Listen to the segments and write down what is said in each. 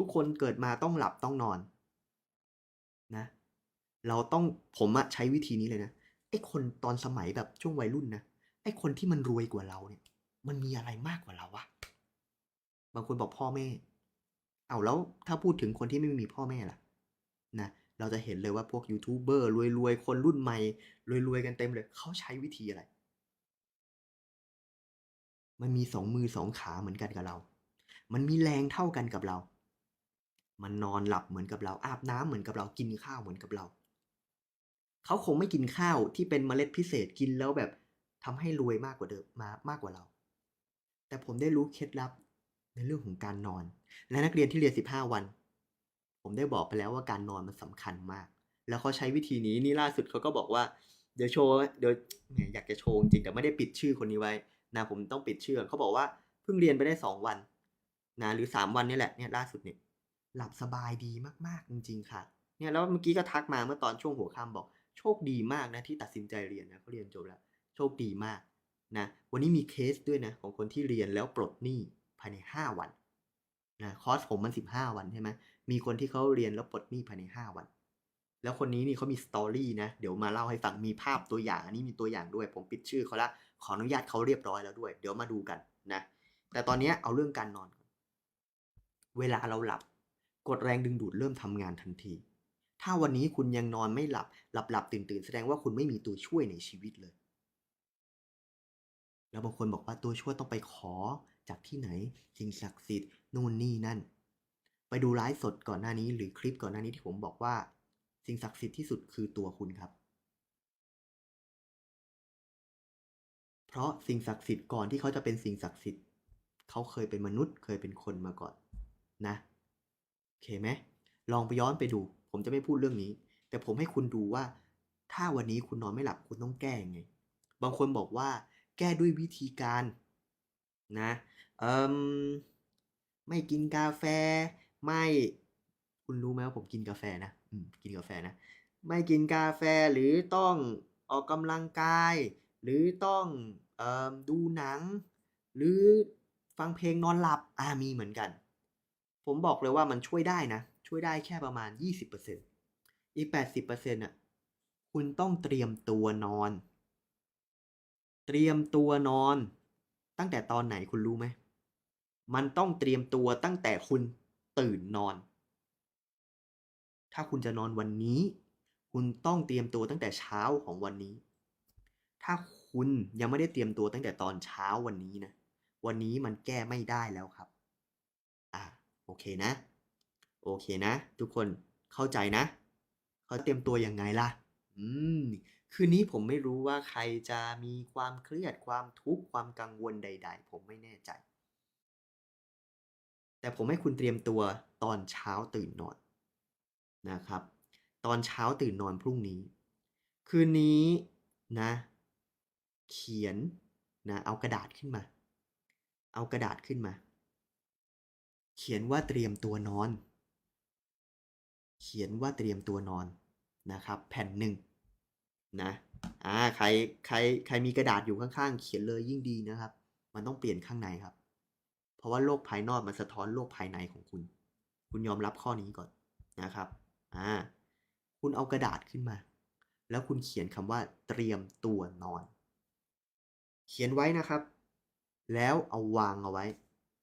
ทุกคนเกิดมาต้องหลับต้องนอนนะเราต้องผมอะใช้วิธีนี้เลยนะไอ้คนตอนสมัยแบบช่วงวัยรุ่นนะไอ้คนที่มันรวยกว่าเราเนี่ย มันมีอะไรมากกว่าเราวะบางคนบอกพ่อแม่ เอาแล้วถ้าพูดถึงคนที่ไม่มีพ่อแม่ล่ะนะเราจะเห็นเลยว่าพวกยูทูบเบอร์รวยๆ คนรุ่นใหม่รวยๆ กันเต็มเลย เขาใช้วิธีอะไร มันมีสองมือสองขาเหมือนกันกับเรา มันมีแรงเท่ากันกับเรา มันนอนหลับเหมือนกับเราอาบน้ำเหมือนกับเรากินข้าวเหมือนกับเรา เขาคงไม่กินข้าวที่เป็นเมล็ดพิเศษกินแล้วแบบทำให้รวยมากกว่าเดิมมามากกว่าเรา แต่ผมได้รู้เคล็ดลับในเรื่องของการนอน และนักเรียนที่เรียน 15 วัน ผมได้บอกไปแล้วว่าการนอนมันสำคัญมาก แล้วเขาใช้วิธีนี้นี่ล่าสุดเขาก็บอกว่าเดี๋ยวโชว์เดี๋ยวแหมอยากจะโชว์จริงแต่ไม่ได้ปิดชื่อคนนี้ไว้นะผมต้องปิดชื่อเขาบอกว่าเพิ่งเรียนไปได้สองวันนะหรือสามวันนี่แหละเนี่ยล่าสุดเนี่ย หลับสบายดีมากๆจริง ๆ ค่ะ เนี่ยแล้วเมื่อกี้ก็ทักมาเมื่อตอนช่วงหัวค่ำบอก โชคดีมากนะที่ตัดสินใจเรียนนะเขาเรียนจบแล้ว โชคดีมากนะวันนี้มีเคสด้วยนะของคนที่เรียนแล้วปลดหนี้ภายใน 5 วันนะคอร์สผมมัน 15 วันใช่ไหมมีคนที่เขาเรียนแล้วปลดหนี้ภายใน 5 วัน แล้วคนนี้นี่เขามีสตอรี่นะ เดี๋ยวมาเล่าให้ฟังมีภาพตัวอย่าง อันนี้มีตัวอย่างด้วย ผมปิดชื่อเขาละขออนุญาตเขาเรียบร้อยแล้วด้วย เดี๋ยวมาดูกันนะ แต่ตอนนี้เอาเรื่องการนอนก่อนเวลาเราหลับ กดแรงดึงดูดเริ่มทำงานทันที ถ้าวันนี้คุณยังนอนไม่หลับ หลับหลับตื่นตื่นแสดงว่าคุณไม่มีตัวช่วยในชีวิตเลย แล้วบางคนบอกว่าตัวช่วยต้องไปขอจากที่ไหนสิ่งศักดิ์สิทธิ์นู่นนี่นั่น ไปดูไลฟ์สดก่อนหน้านี้ หรือคลิปก่อนหน้านี้ที่ผมบอกว่า สิ่งศักดิ์สิทธิ์ที่สุดคือตัวคุณครับ เพราะสิ่งศักดิ์สิทธิ์ก่อนที่เขาจะเป็นสิ่งศักดิ์สิทธิ์ เขาเคยเป็นมนุษย์เคยเป็นคนมาก่อนนะ เคไหมลองไปย้อนไปดู ผมจะไม่พูดเรื่องนี้ แต่ผมให้คุณดูว่า ถ้าวันนี้คุณนอนไม่หลับคุณต้องแก้ยังไง บางคนบอกว่า แก้ด้วยวิธีการนะเอ่มไม่กินกาแฟ ไม่คุณรู้ไหมว่าผมกินกาแฟนะอืมกินกาแฟนะ ไม่กินกาแฟหรือต้องออกกำลังกาย หรือต้องออดูหนัง หรือฟังเพลงนอนหลับอ่ามีเหมือนกัน ผมบอกเลยว่ามันช่วยได้นะ ช่วยได้แค่ประมาณ 20%อีก 80%น่ะคุณต้องเตรียมตัวนอน เตรียมตัวนอน ตั้งแต่ตอนไหนคุณรู้ไหม มันต้องเตรียมตัวตั้งแต่คุณตื่นนอน ถ้าคุณจะนอนวันนี้ คุณต้องเตรียมตัวตั้งแต่เช้าของวันนี้ ถ้าคุณยังไม่ได้เตรียมตัวตั้งแต่ตอนเช้าวันนี้นะ วันนี้มันแก้ไม่ได้แล้วครับ โอเคนะ โอเคนะ ทุกคนเข้าใจนะ เขาเตรียมตัวยังไงล่ะ อืม คืนนี้ผมไม่รู้ว่าใครจะมีความเครียดความทุกข์ความกังวลใด ๆ ผมไม่แน่ใจ แต่ผมให้คุณเตรียมตัวตอนเช้าตื่นนอนนะครับ ตอนเช้าตื่นนอนพรุ่งนี้ คืนนี้นะ เขียนนะ เอากระดาษขึ้นมา เอากระดาษขึ้นมา เขียนว่าเตรียมตัวนอน เขียนว่าเตรียมตัวนอนนะครับ แผ่นหนึ่งนะอ่าใครใครใครมีกระดาษอยู่ข้างๆ เขียนเลยยิ่งดีนะครับ มันต้องเปลี่ยนข้างในครับ เพราะว่าโลกภายนอกมันสะท้อนโลกภายในของคุณ คุณยอมรับข้อนี้ก่อนนะครับอ่าคุณเอากระดาษขึ้นมา แล้วคุณเขียนคำว่าเตรียมตัวนอน เขียนไว้นะครับ แล้วเอาวางเอาไว้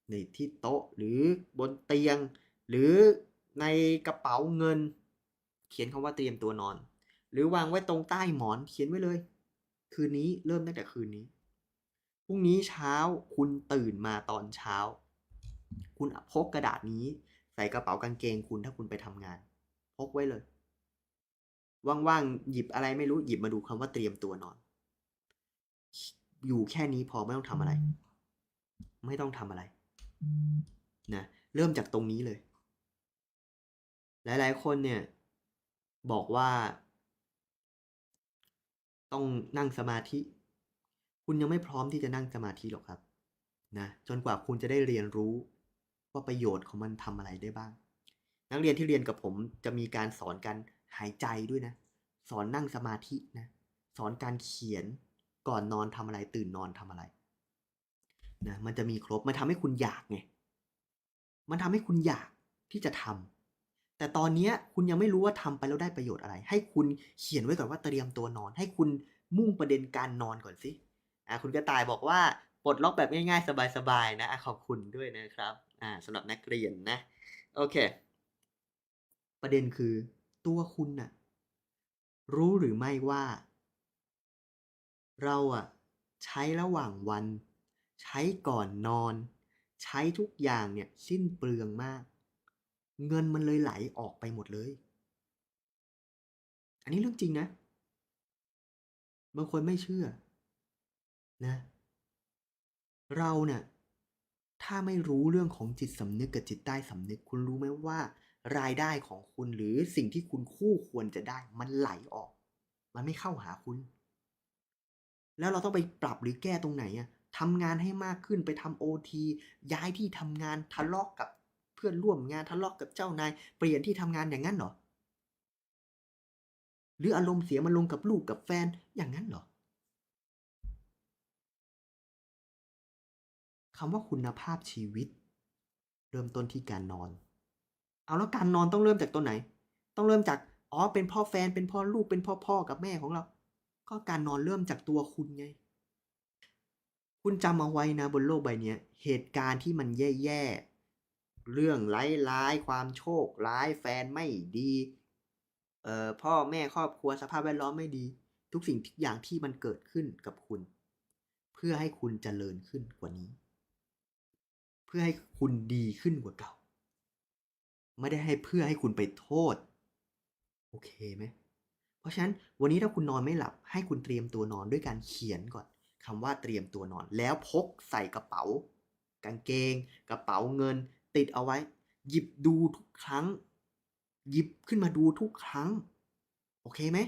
ในที่โต๊ะหรือบนเตียง หรือในกระเป๋าเงิน เขียนคำว่าเตรียมตัวนอน หรือวางไว้ตรงใต้หมอนเขียนไว้เลย คืนนี้เริ่มตั้งแต่คืนนี้พรุ่งนี้เช้าคุณตื่นมาตอนเช้า คุณพกกระดาษนี้ ใส่กระเป๋ากางเกงคุณถ้าคุณไปทำงาน พกไว้เลย ว่างๆหยิบอะไรไม่รู้หยิบมาดูคำว่าเตรียมตัวนอน อยู่แค่นี้พอไม่ต้องทำอะไร ไม่ต้องทำอะไร นะเริ่มจากตรงนี้เลย หลายๆ คนเนี่ยบอกว่า ต้องนั่งสมาธิ คุณยังไม่พร้อมที่จะนั่งสมาธิหรอกครับนะจนกว่าคุณจะได้เรียนรู้ว่าประโยชน์ของมันทำอะไรได้บ้าง นักเรียนที่เรียนกับผมจะมีการสอนการหายใจด้วยนะ สอนนั่งสมาธินะ สอนการเขียนก่อนนอนทำอะไรตื่นนอนทำอะไร นะมันจะมีครบมันทำให้คุณอยากไงมันทำให้คุณอยากที่จะทำแต่ตอนนี้คุณยังไม่รู้ว่าทำไปแล้วได้ประโยชน์อะไร ให้คุณเขียนไว้ก่อนว่าเตรียมตัวนอน ให้คุณมุ่งประเด็นการนอนก่อนสิอ่าคุณกระต่ายบอกว่าปลดล็อกแบบง่ายๆ สบายๆนะอะขอบคุณด้วยนะครับอ่าสำหรับนักเรียนนะโอเค ประเด็นคือตัวคุณน่ะรู้หรือไม่ว่า เราอะใช้ระหว่างวัน ใช้ก่อนนอน ใช้ทุกอย่างเนี่ยสิ้นเปลืองมาก เงินมันเลยไหลออกไปหมดเลย อันนี้เรื่องจริงนะ บางคนไม่เชื่อ นะ เราเนี่ยถ้าไม่รู้เรื่องของจิตสำนึกกับจิตใต้สำนึก คุณรู้ไหมว่า รายได้ของคุณหรือสิ่งที่คุณคู่ควรจะได้ มันไหลออก มันไม่เข้าหาคุณ แล้วเราต้องไปปรับหรือแก้ตรงไหนอะ ทำงานให้มากขึ้นไปทำโอทีย้ายที่ทำงานทะเลาะกกับเพื่อนร่วมงานทะเลาะกกับเจ้านาย เปลี่ยนที่ทำงานอย่างนั้นเหรอ หรืออารมณ์เสียมันลงกับลูกกับแฟนอย่างนั้นเหรอคำว่าคุณภาพชีวิต เริ่มต้นที่การนอน เอาแล้วการนอนต้องเริ่มจากตัวไหน ต้องเริ่มจากอ๋อเป็นพ่อแฟนเป็นพ่อลูกเป็นพ่อพ่อกับแม่ของเรา ก็การนอนเริ่มจากตัวคุณไง คุณจำเอาไว้นะบนโลกใบนี้เหตุการณ์ที่มันแย่ๆ เรื่องร้ายๆ ความโชคร้ายแฟนไม่ดีเอ่อพ่อแม่ครอบครัวสภาพแวดล้อมไม่ดี ทุกสิ่งทุกอย่างที่มันเกิดขึ้นกับคุณ เพื่อให้คุณเจริญขึ้นกว่านี้ เพื่อให้คุณดีขึ้นกว่าเก่า ไม่ได้ให้เพื่อให้คุณไปโทษ โอเคไหมเพราะฉะนั้นวันนี้ถ้าคุณนอนไม่หลับให้คุณเตรียมตัวนอนด้วยการเขียนก่อน คำว่าเตรียมตัวนอน แล้วพกใส่กระเป๋า กางเกง กระเป๋าเงิน ติดเอาไว้ หยิบดูทุกครั้ง หยิบขึ้นมาดูทุกครั้ง โอเคไหม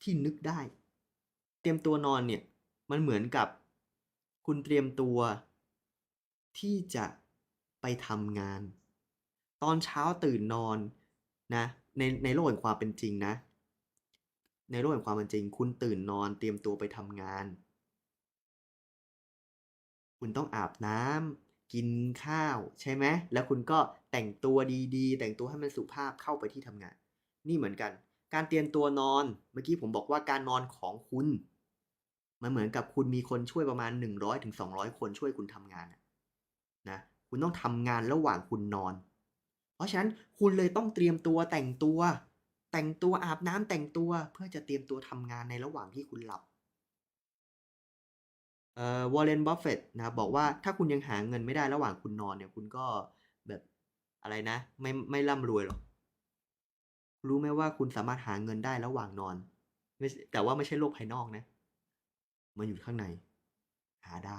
ที่นึกได้ เตรียมตัวนอนเนี่ย มันเหมือนกับ คุณเตรียมตัว ที่จะไปทำงาน ตอนเช้าตื่นนอนนะในในโลกแห่งความเป็นจริงนะ ในโลกแห่งความเป็นจริง คุณตื่นนอนเตรียมตัวไปทำงาน คุณต้องอาบน้ำกินข้าวใช่ไหมแล้วคุณก็แต่งตัวดีๆ แต่งตัวให้มันสุภาพเข้าไปที่ทำงาน นี่เหมือนกัน การเตรียมตัวนอน เมื่อกี้ผมบอกว่าการนอนของคุณ มันเหมือนกับคุณมีคนช่วยประมาณ 100-200ถึง200คนช่วยคุณทำงานนะ คุณต้องทำงานระหว่างคุณนอน เพราะฉะนั้นคุณเลยต้องเตรียมตัวแต่งตัว แต่งตัวอาบน้ำแต่งตัวเพื่อจะเตรียมตัวทำงานในระหว่างที่คุณหลับ วอร์เรนบัฟเฟตต์นะครับบอกว่าถ้าคุณยังหาเงินไม่ได้ระหว่างคุณนอนเนี่ย คุณก็แบบอะไรนะ ไม่ไม่ร่ำรวยหรอก รู้ไหมว่าคุณสามารถหาเงินได้ระหว่างนอนไม่แต่ว่าไม่ใช่โลกภายนอกนะ มันอยู่ข้างใน หาได้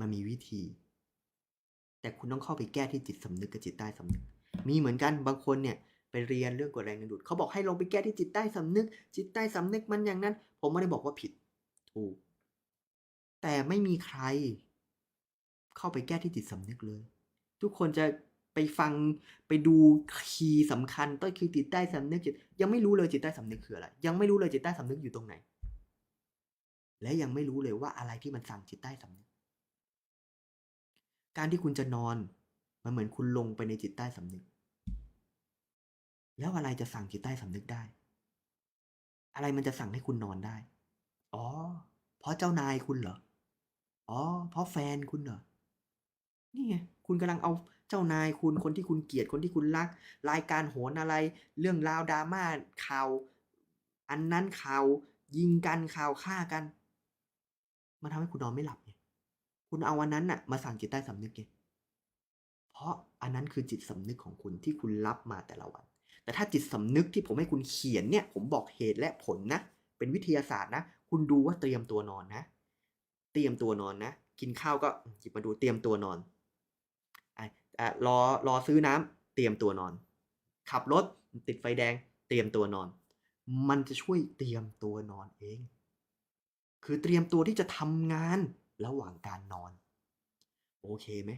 มันมีวิธี แต่คุณต้องเข้าไปแก้ที่จิตสำนึกกับจิตใต้สำนึก มีเหมือนกันบางคนเนี่ยไปเรียนเรื่องกฎแรงดึงดูดเขาบอกให้ลงไปแก้ที่จิตใต้สำนึก จิตใต้สำนึกมันอย่างนั้น ผมไม่ได้บอกว่าผิด ถูก แต่ไม่มีใคร เข้าไปแก้ที่จิตสำนึกเลย ทุกคนจะไปฟังไปดูคีย์สำคัญต้นคือจิตใต้สำนึกจิตยังไม่รู้เลยจิตใต้สำนึกคืออะไร ยังไม่รู้เลยจิตใต้สำนึกอยู่ตรงไหน และยังไม่รู้เลยว่าอะไรที่มันสั่งจิตใต้สำนึก การที่คุณจะนอนมันเหมือนคุณลงไปในจิตใต้สำนึก แล้วอะไรจะสั่งจิตใต้สำนึกได้ อะไรมันจะสั่งให้คุณนอนได้ อ๋อ เพราะเจ้านายคุณเหรอ อ๋อ เพราะแฟนคุณเหรอ นี่ไง คุณกำลังเอาเจ้านายคุณ คนที่คุณเกลียด คนที่คุณรัก รายการโหนอะไร เรื่องราวดราม่าข่าว อันนั้นข่าว ยิงกันข่าวฆ่ากัน มันทำให้คุณนอนไม่หลับไง คุณเอาอันนั้นน่ะ มาสั่งจิตใต้สำนึกไง เพราะอันนั้นคือจิตสำนึกของคุณที่คุณรับมาแต่ละวัน แต่ถ้าจิตสำนึกที่ผมให้คุณเขียนเนี่ย ผมบอกเหตุและผลนะ เป็นวิทยาศาสตร์นะ คุณดูว่าเตรียมตัวนอนนะ เตรียมตัวนอนนะ กินข้าวก็หยิบมาดูเตรียมตัวนอนอะอะรอรอซื้อน้ำเตรียมตัวนอน ขับรถติดไฟแดง เตรียมตัวนอน มันจะช่วยเตรียมตัวนอนเอง คือเตรียมตัวที่จะทำงานระหว่างการนอน โอเคไหม